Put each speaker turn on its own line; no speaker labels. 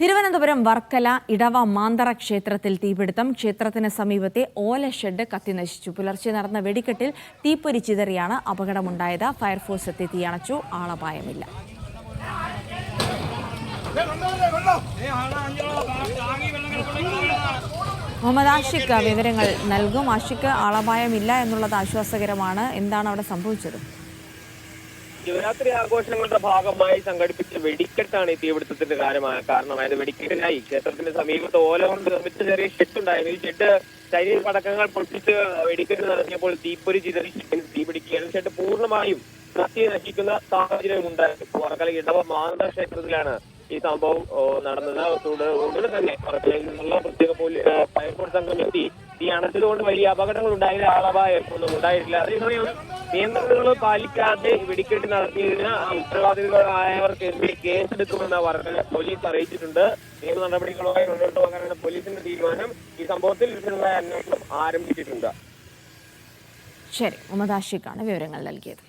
തിരുവനന്തപുരം വർക്കല ഇടവ മാന്തറ ക്ഷേത്രത്തിൽ തീപിടുത്തം. ക്ഷേത്രത്തിന് സമീപത്തെ ഓല ഷെഡ് കത്തിനശിച്ചു പുലർച്ചെ നടന്ന വെടിക്കെട്ടിൽ തീപ്പൊരി ചിതറിയാണ് അപകടമുണ്ടായത്. ഫയർഫോഴ്സ് എത്തി തീയണച്ചു. ആളപായമില്ല. മുഹമ്മദ് ആഷിഖ് വിവരങ്ങൾ നൽകും. ആഷിഖ് ആളപായമില്ല എന്നുള്ളത് ആശ്വാസകരമാണ്. എന്താണ് അവിടെ സംഭവിച്ചത്?
ശിവരാത്രി ആഘോഷങ്ങളുടെ ഭാഗമായി സംഘടിപ്പിച്ച വെടിക്കെട്ടാണ് ഈ തീപിടുത്തത്തിന്റെ കാര്യമായ കാരണമായത് വെടിക്കെട്ടിനായി ക്ഷേത്രത്തിന്റെ സമീപത്ത് ഓല കൊണ്ട് നിർമ്മിച്ച ചെറിയ ഷെഡ് ഉണ്ടായിരുന്നു. ഈ ഷെഡ് ശരീര പടക്കങ്ങൾ പൊട്ടിച്ച് വെടിക്കെട്ട് നടത്തിയപ്പോൾ തീപ്പൊരി ചിതറി തീ പിടിക്കുകയാണ്. ഷെഡ് പൂർണമായും കത്തി നശിക്കുന്ന സാഹചര്യം ഉണ്ടായിരുന്നു വർക്കല ഇടവ മാനന്ദ ക്ഷേത്രത്തിലാണ് ഈ സംഭവം നടന്നത്. ഉടനെ തന്നെ വർക്കലയിൽ നിന്നുള്ള പ്രത്യേക ഫയർഫോഴ്സ് സംഘം എത്തി. ഈ അണച്ചതുകൊണ്ട് വലിയ അപകടങ്ങൾ ഉണ്ടായില്ല. ആളപായം ഒന്നും ഉണ്ടായിട്ടില്ല. അതേസമയം നിയന്ത്രണങ്ങൾ പാലിക്കാതെ വെടിക്കെട്ട് നടത്തിയതിന് ഉത്തരവാദികളായവർക്കെതിരെ കേസെടുക്കുമെന്ന വർദ്ധന പോലീസ് അറിയിച്ചിട്ടുണ്ട്. നിയമ നടപടികളുമായി മുന്നോട്ട് പോകാനാണ് പോലീസിന്റെ തീരുമാനം. ഈ സംഭവത്തിൽ വിശദമായ അന്വേഷണം ആരംഭിച്ചിട്ടുണ്ട്.
ശരി ആഷിഖാണ് വിവരങ്ങൾ നൽകിയത്.